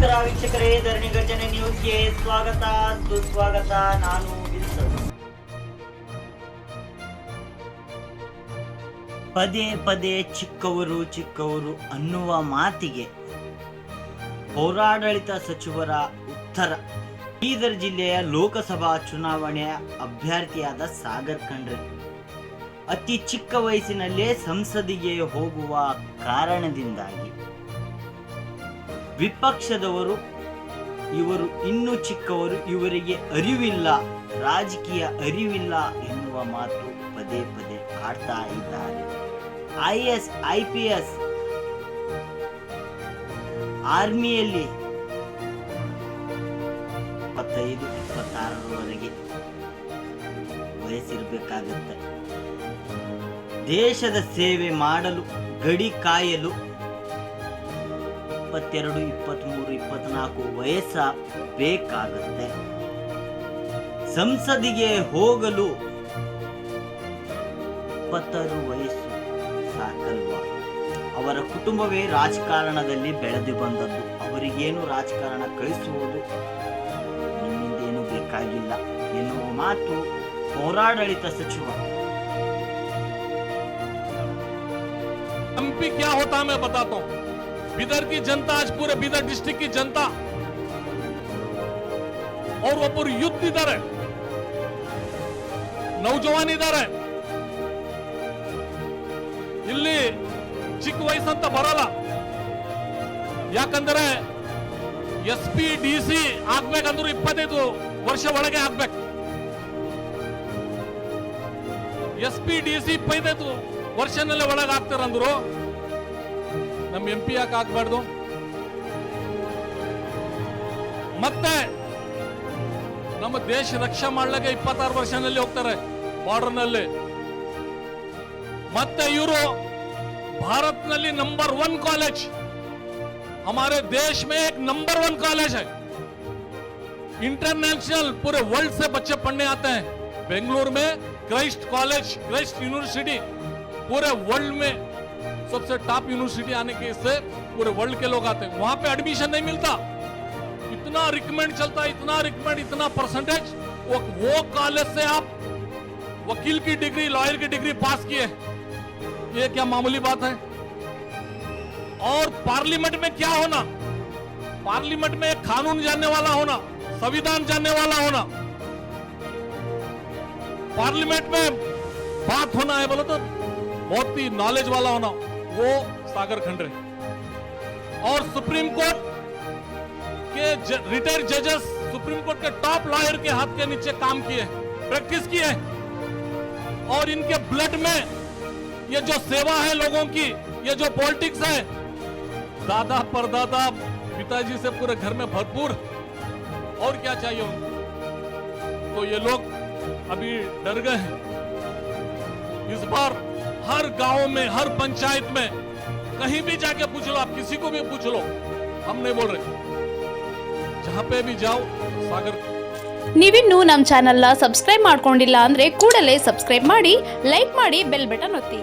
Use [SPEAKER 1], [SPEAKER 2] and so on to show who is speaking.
[SPEAKER 1] ಧರಣಿ ಗರ್ಜನೆ ನ್ಯೂಸ್ಗೆ ಸ್ವಾಗತ, ಸುಸ್ವಾಗತ. ನಾನು ಪದೇ ಪದೇ ಚಿಕ್ಕವರು ಚಿಕ್ಕವರು ಅನ್ನುವ ಮಾತಿಗೆ ಪೌರಾಡಳಿತ ಸಚಿವರ ಉತ್ತರ. ಬೀದರ್ ಜಿಲ್ಲೆಯ ಲೋಕಸಭಾ ಚುನಾವಣೆಯ ಅಭ್ಯರ್ಥಿಯಾದ ಸಾಗರ್ ಖಂಡ್ರೆ. ಅತಿ ಚಿಕ್ಕ ವಯಸ್ಸಿನಲ್ಲೇ ಸಂಸದಿಗೆ ಹೋಗುವ ಕಾರಣದಿಂದಾಗಿ ವಿಪಕ್ಷದವರು, ಇವರು ಇನ್ನೂ ಚಿಕ್ಕವರು, ಇವರಿಗೆ ಅರಿವಿಲ್ಲ, ರಾಜಕೀಯ ಅರಿವಿಲ್ಲ ಎನ್ನುವ ಮಾತು ಪದೇ ಪದೇ ಆಡ್ತಾ ಇದ್ದಾರೆ. I S I P S ಆರ್ಮಿಯಲ್ಲಿ ಇಪ್ಪತ್ತೈದು, ಇಪ್ಪತ್ತಾರರವರೆಗೆ ವಯಸ್ಸಿರಬೇಕಾಗುತ್ತೆ. ದೇಶದ ಸೇವೆ ಮಾಡಲು, ಗಡಿ ಕಾಯಲು ಇಪ್ಪತ್ತೆರಡು ಇಪ್ಪತ್ತ್ಮೂರು ಇಪ್ಪತ್ನಾಲ್ಕು ವಯಸ್ಸ ಬೇಕಾಗುತ್ತೆ ಸಂಸದಿಗೆ ಹೋಗಲು ಇಪ್ಪತ್ತಾರು ವಯಸ್ಸು ಸಾಕಲ್ವಾ ಅವರ ಕುಟುಂಬವೇ ರಾಜಕಾರಣದಲ್ಲಿ ಬೆಳೆದು ಬಂದದ್ದು ಅವರಿಗೇನು ರಾಜಕಾರಣ ಕಳಿಸುವುದು ನಿಮ್ಮಿಂದೇನು ಬೇಕಾಗಿಲ್ಲ ಎನ್ನುವ ಮಾತು ಪೌರಾಡಳಿತ ಸಚಿವ
[SPEAKER 2] एमपी क्या होता है मैं बताता हूं बिदर की जनता आज पूरे बिदर डिस्ट्रिक्ट की जनता और वो पूरी युद्ध इधर है ನೌಜವಾನ್ ಇದ್ದಾರೆ ಇಲ್ಲಿ ಚಿಕ್ಕ ವಯಸ್ಸಂತ ಬರಲ್ಲ ಯಾಕಂದ್ರೆ ಎಸ್ ಪಿ ಡಿ ಸಿ ಆಗ್ಬೇಕಂದ್ರು ಇಪ್ಪತ್ತೈದು ವರ್ಷ ಒಳಗೆ ಆಗ್ಬೇಕು ಎಸ್ ಪಿ ಡಿ ಸಿ ಇಪ್ಪತ್ತೈದು ವರ್ಷನಲ್ಲೇ ಒಳಗೆ ಆಗ್ತಾರಂದ್ರು ನಮ್ಮ ಎಂ ಪಿ ಯಾಕೆ ಆಗ್ಬಾರ್ದು ಮತ್ತೆ ನಮ್ಮ ದೇಶ ರಕ್ಷಾ ಮಾಡ್ಲಿಕ್ಕೆ ಇಪ್ಪತ್ತಾರು ವರ್ಷನಲ್ಲಿ ಹೋಗ್ತಾರೆ ಬಾರ್ಡರ್ನಲ್ಲಿ ಮತ್ತೆ ಇವರು ಭಾರತ್ನಲ್ಲಿ ನಂಬರ್ ಒನ್ ಕಾಲೇಜ್ हमारे देश में एक नंबर वन कॉलेज है इंटरनेशनल पूरे वर्ल्ड से बच्चे पढ़ने आते हैं बेंगलुरु में क्राइस्ट कॉलेज क्राइस्ट यूनिवर्सिटी पूरे वर्ल्ड में सबसे टॉप यूनिवर्सिटी आने के से पूरे वर्ल्ड के लोग आते हैं। वहाँ पे एडमिशन नहीं मिलता। इतना रिकमेंड चलता है इतना रिकमेंड इतना परसेंटेज वो, वो कॉलेज से आप वकील की डिग्री लॉयर की डिग्री पास किए। ये क्या मामूली बात है? और पार्लियामेंट में क्या होना? पार्लियामेंट में कानून जानने वाला होना संविधान जानने वाला होना। पार्लियामेंट में बात होना है बोलो तो बहुत ही नॉलेज वाला होना। वो सागर खंड खंडरे और सुप्रीम कोर्ट के रिटायर्ड जजेस सुप्रीम कोर्ट के टॉप लॉयर के हाथ के नीचे काम किए, प्रैक्टिस किए और इनके ब्लड में ये जो सेवा है लोगों की, ये जो पॉलिटिक्स है, दादा परदादा पिताजी से पूरे घर में भरपूर। और क्या चाहिए उनको? तो ये लोग अभी डर गए हैं। इस बार हर गांव में हर पंचायत में कहीं भी जाके पूछ लो आप किसी को भी पूछ लो हम नहीं बोल रहे जहां पे भी जाओ सागर
[SPEAKER 3] ನೀವಿನ್ನೂ ನಮ್ಮ ಚಾನಲ್ನ ಸಬ್ಸ್ಕ್ರೈಬ್ ಮಾಡ್ಕೊಂಡಿಲ್ಲ ಅಂದರೆ ಕೂಡಲೇ ಸಬ್ಸ್ಕ್ರೈಬ್ ಮಾಡಿ ಲೈಕ್ ಮಾಡಿ ಬೆಲ್ ಬಟನ್ ಒತ್ತಿ